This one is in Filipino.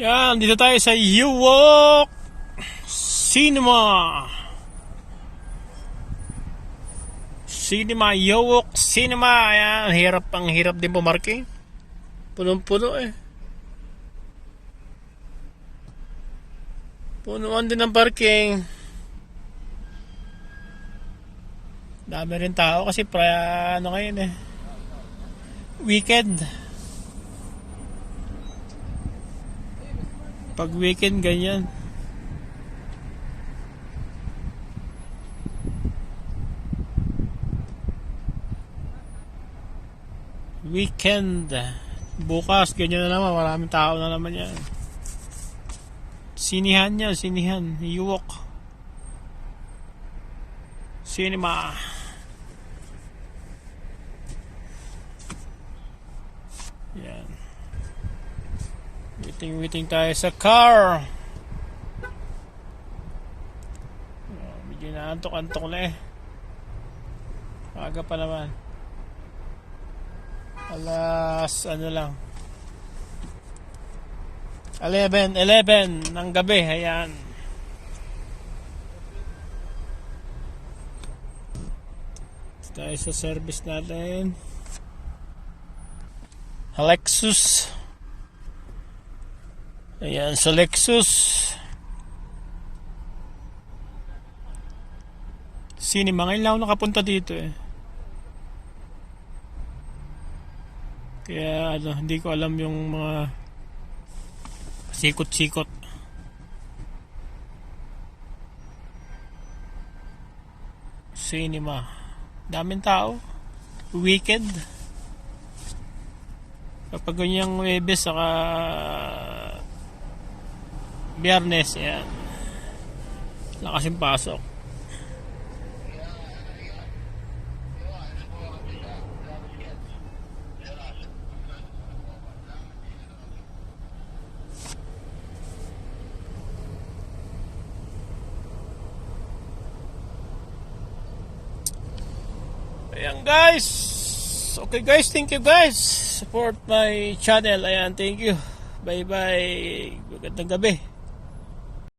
Yan, dito tayo sa Yuwok Cinema. Cinema, Yuwok Cinema. Ayan, hirap ang hirap din pumarking. Punong-puno eh. Punuan din ang parking. Dami rin tao kasi pra, ano ngayon eh. Weekend. Pag weekend ganyan. Weekend. Bukas, ganyan na naman. Maraming tao na naman yan. Sinihan yan, sinihan. Yuwok. Cinema. Yan. Waiting, waiting tayo sa car. Oh, medyo naantok-antok na eh. Aga pa naman. Alas, ano lang. 11, 11 ng gabi. Ayan. Tayo sa service natin. Lexus. Ayan, sa Lexus. Cinema. Ngayon lang ako nakapunta dito eh. Kaya ano, hindi ko alam yung mga sikot-sikot. Cinema. Daming tao. Weekend. Kapag ganyang Webes saka Biyernes, yan. Lakas yung pasok. Ayan guys. Okay guys, thank you guys. Support my channel. Ayan, thank you. Bye bye. Magandang gabi.